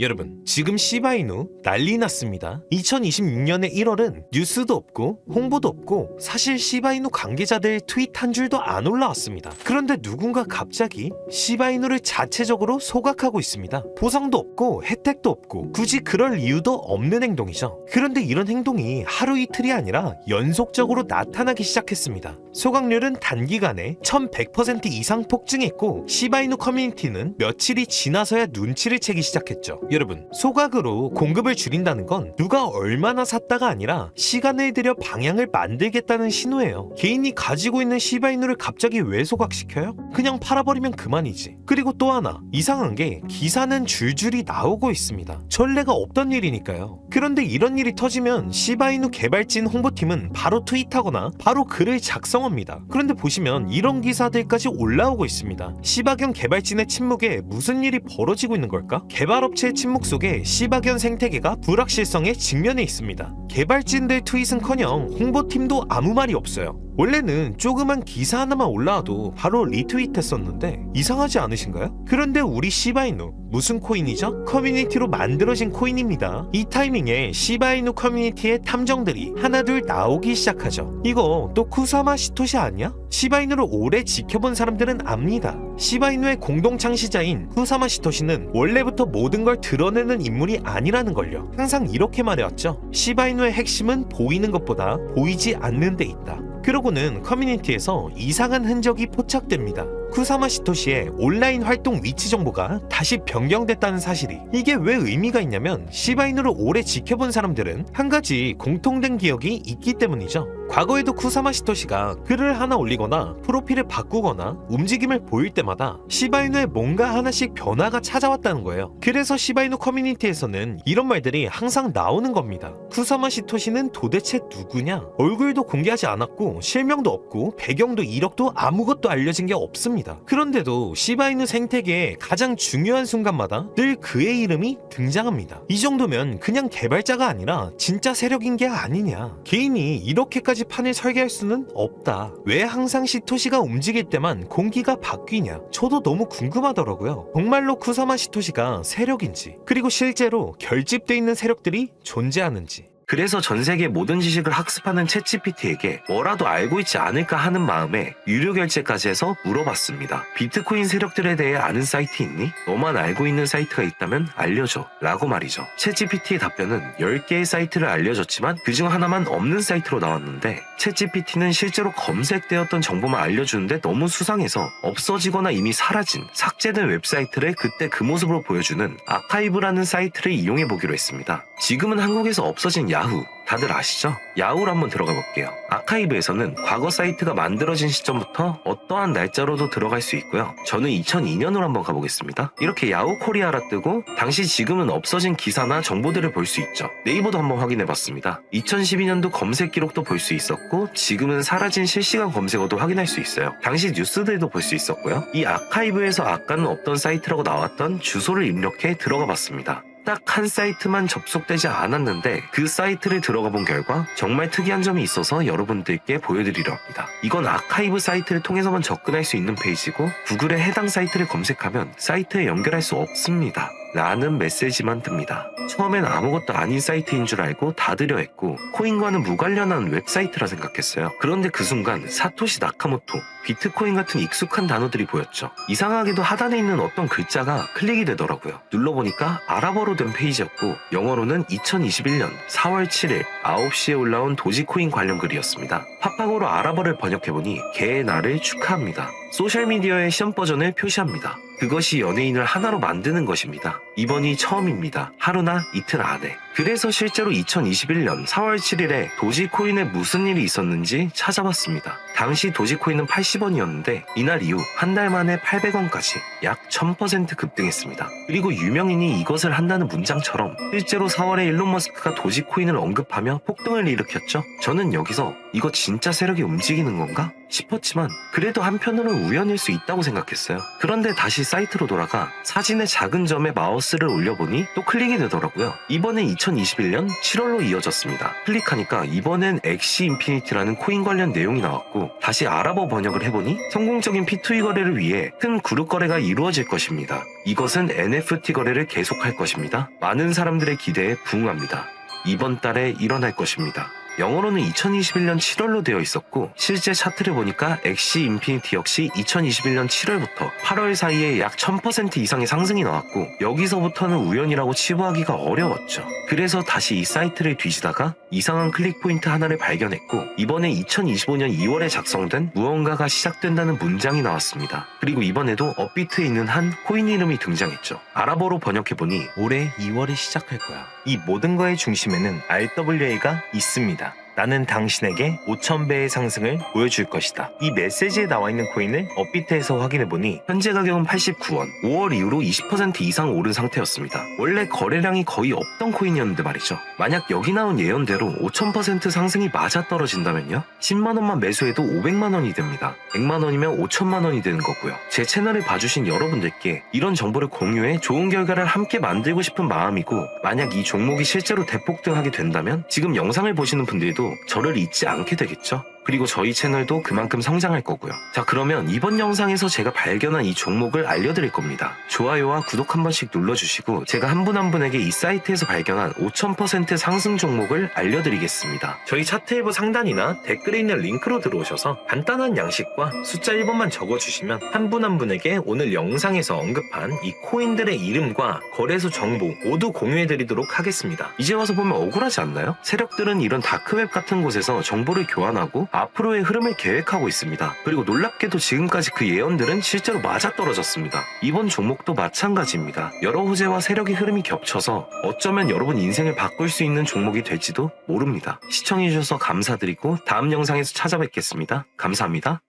여러분, 지금 시바이누 난리 났습니다. 2026년의 1월은 뉴스도 없고 홍보도 없고 사실 시바이누 관계자들 트윗 한 줄도 안 올라왔습니다. 그런데 누군가 갑자기 시바이누를 자체적으로 소각하고 있습니다. 보상도 없고 혜택도 없고 굳이 그럴 이유도 없는 행동이죠. 그런데 이런 행동이 하루 이틀이 아니라 연속적으로 나타나기 시작했습니다. 소각률은 단기간에 1100% 이상 폭증했고 시바이누 커뮤니티는 며칠이 지나서야 눈치를 채기 시작했죠. 여러분, 소각으로 공급을 줄인다는 건 누가 얼마나 샀다가 아니라 시간을 들여 방향을 만들겠다는 신호예요. 개인이 가지고 있는 시바이누를 갑자기 왜 소각시켜요? 그냥 팔아버리면 그만이지. 그리고 또 하나, 이상한 게 기사는 줄줄이 나오고 있습니다. 전례가 없던 일이니까요. 그런데 이런 일이 터지면 시바이누 개발진 홍보팀은 바로 트윗하거나 바로 글을 작성합니다. 그런데 보시면 이런 기사들까지 올라오고 있습니다. 시바견 개발진의 침묵에 무슨 일이 벌어지고 있는 걸까? 개발업체의 침묵 속에 시바견 생태계가 불확실성에 직면해 있습니다. 개발진들 트윗은커녕 홍보팀도 아무 말이 없어요. 원래는 조그만 기사 하나만 올라와도 바로 리트윗했었는데 이상하지 않으신가요? 그런데 우리 시바이누 무슨 코인이죠? 커뮤니티로 만들어진 코인입니다. 이 타이밍에 시바이누 커뮤니티의 탐정들이 하나둘 나오기 시작하죠. 이거 또 쿠사마 시토시 아니야? 시바이누를 오래 지켜본 사람들은 압니다. 시바이누의 공동 창시자인 쿠사마 시토시는 원래부터 모든 걸 드러내는 인물이 아니라는 걸요. 항상 이렇게 말해왔죠. 시바이누의 핵심은 보이는 것보다 보이지 않는 데 있다. 그러고는 커뮤니티에서 이상한 흔적이 포착됩니다. 쿠사마 시토시의 온라인 활동 위치 정보가 다시 변경됐다는 사실이 이게 왜 의미가 있냐면 시바이누를 오래 지켜본 사람들은 한 가지 공통된 기억이 있기 때문이죠. 과거에도 쿠사마 시토시가 글을 하나 올리거나 프로필을 바꾸거나 움직임을 보일 때마다 시바이누에 뭔가 하나씩 변화가 찾아왔다는 거예요. 그래서 시바이누 커뮤니티에서는 이런 말들이 항상 나오는 겁니다. 쿠사마 시토시는 도대체 누구냐? 얼굴도 공개하지 않았고 실명도 없고 배경도 이력도 아무것도 알려진 게 없습니다. 그런데도 시바이누 생태계의 가장 중요한 순간마다 늘 그의 이름이 등장합니다. 이 정도면 그냥 개발자가 아니라 진짜 세력인 게 아니냐. 개인이 이렇게까지 판을 설계할 수는 없다. 왜 항상 시토시가 움직일 때만 공기가 바뀌냐. 저도 너무 궁금하더라고요. 정말로 쿠사마 시토시가 세력인지, 그리고 실제로 결집돼 있는 세력들이 존재하는지. 그래서 전 세계 모든 지식을 학습하는 챗GPT에게 뭐라도 알고 있지 않을까 하는 마음에 유료 결제까지 해서 물어봤습니다. 비트코인 세력들에 대해 아는 사이트 있니? 너만 알고 있는 사이트가 있다면 알려줘. 라고 말이죠. 챗GPT의 답변은 10개의 사이트를 알려줬지만 그중 하나만 없는 사이트로 나왔는데 챗GPT는 실제로 검색되었던 정보만 알려주는데 너무 수상해서 없어지거나 이미 사라진 삭제된 웹사이트를 그때 그 모습으로 보여주는 아카이브라는 사이트를 이용해 보기로 했습니다. 지금은 한국에서 없어진 야후 다들 아시죠? 야후로 한번 들어가 볼게요. 아카이브에서는 과거 사이트가 만들어진 시점부터 어떠한 날짜로도 들어갈 수 있고요. 저는 2002년으로 한번 가보겠습니다. 이렇게 야후 코리아라 뜨고 당시 지금은 없어진 기사나 정보들을 볼 수 있죠. 네이버도 한번 확인해 봤습니다. 2012년도 검색 기록도 볼 수 있었고 지금은 사라진 실시간 검색어도 확인할 수 있어요. 당시 뉴스들도 볼 수 있었고요. 이 아카이브에서 아까는 없던 사이트라고 나왔던 주소를 입력해 들어가 봤습니다. 딱 한 사이트만 접속되지 않았는데 그 사이트를 들어가 본 결과 정말 특이한 점이 있어서 여러분들께 보여드리려 합니다. 이건 아카이브 사이트를 통해서만 접근할 수 있는 페이지고 구글에 해당 사이트를 검색하면 사이트에 연결할 수 없습니다. 라는 메시지만 뜹니다. 처음엔 아무것도 아닌 사이트인 줄 알고 닫으려 했고 코인과는 무관련한 웹사이트라 생각했어요. 그런데 그 순간 사토시 나카모토, 비트코인 같은 익숙한 단어들이 보였죠. 이상하게도 하단에 있는 어떤 글자가 클릭이 되더라고요. 눌러보니까 아랍어로 된 페이지였고 영어로는 2021년 4월 7일 9시에 올라온 도지코인 관련 글이었습니다. 팝팝으로 아랍어를 번역해보니 개의 날을 축하합니다. 소셜미디어의 시험 버전을 표시합니다. 그것이 연예인을 하나로 만드는 것입니다. 이번이 처음입니다. 하루나 이틀 안에. 그래서 실제로 2021년 4월 7일에 도지코인에 무슨 일이 있었는지 찾아봤습니다. 당시 도지코인은 80원이었는데 이날 이후 한 달 만에 800원까지 약 1000% 급등했습니다. 그리고 유명인이 이것을 한다는 문장처럼 실제로 4월에 일론 머스크가 도지코인을 언급하며 폭등을 일으켰죠. 저는 여기서 이거 진짜 세력이 움직이는 건가? 싶었지만 그래도 한편으로는 우연일 수 있다고 생각했어요. 그런데 다시 사이트로 돌아가 사진의 작은 점에 마우스를 올려보니 또 클릭이 되더라고요. 이번엔 2021년 7월로 이어졌습니다. 클릭하니까 이번엔 엑시 인피니티라는 코인 관련 내용이 나왔고 다시 알아보 번역을 해보니 성공적인 P2E 거래를 위해 큰 그룹 거래가 이루어질 것입니다. 이것은 NFT 거래를 계속할 것입니다. 많은 사람들의 기대에 부응합니다. 이번 달에 일어날 것입니다. 영어로는 2021년 7월로 되어 있었고 실제 차트를 보니까 엑시 인피니티 역시 2021년 7월부터 8월 사이에 약 1000% 이상의 상승이 나왔고 여기서부터는 우연이라고 치부하기가 어려웠죠. 그래서 다시 이 사이트를 뒤지다가 이상한 클릭 포인트 하나를 발견했고 이번에 2025년 2월에 작성된 무언가가 시작된다는 문장이 나왔습니다. 그리고 이번에도 업비트에 있는 한 코인 이름이 등장했죠. 아랍어로 번역해보니 올해 2월에 시작할 거야. 이 모든 거의 중심에는 RWA가 있습니다. 나는 당신에게 5,000배의 상승을 보여줄 것이다. 이 메시지에 나와 있는 코인을 업비트에서 확인해보니 현재 가격은 89원, 5월 이후로 20% 이상 오른 상태였습니다. 원래 거래량이 거의 없던 코인이었는데 말이죠. 만약 여기 나온 예언대로 5000% 상승이 맞아 떨어진다면요? 10만원만 매수해도 500만원이 됩니다. 100만원이면 5천만원이 되는 거고요. 제 채널을 봐주신 여러분들께 이런 정보를 공유해 좋은 결과를 함께 만들고 싶은 마음이고 만약 이 종목이 실제로 대폭등하게 된다면 지금 영상을 보시는 분들도 저를 잊지 않게 되겠죠? 그리고 저희 채널도 그만큼 성장할 거고요. 자, 그러면 이번 영상에서 제가 발견한 이 종목을 알려드릴 겁니다. 좋아요와 구독 한 번씩 눌러주시고 제가 한 분한 분에게 이 사이트에서 발견한 5000% 상승 종목을 알려드리겠습니다. 저희 차트 일부 상단이나 댓글에 있는 링크로 들어오셔서 간단한 양식과 숫자 1번만 적어주시면 한분한 분에게 오늘 영상에서 언급한 이 코인들의 이름과 거래소 정보 모두 공유해드리도록 하겠습니다. 이제 와서 보면 억울하지 않나요? 세력들은 이런 다크웹 같은 곳에서 정보를 교환하고 앞으로의 흐름을 계획하고 있습니다. 그리고 놀랍게도 지금까지 그 예언들은 실제로 맞아떨어졌습니다. 이번 종목도 마찬가지입니다. 여러 호재와 세력의 흐름이 겹쳐서 어쩌면 여러분 인생을 바꿀 수 있는 종목이 될지도 모릅니다. 시청해주셔서 감사드리고 다음 영상에서 찾아뵙겠습니다. 감사합니다.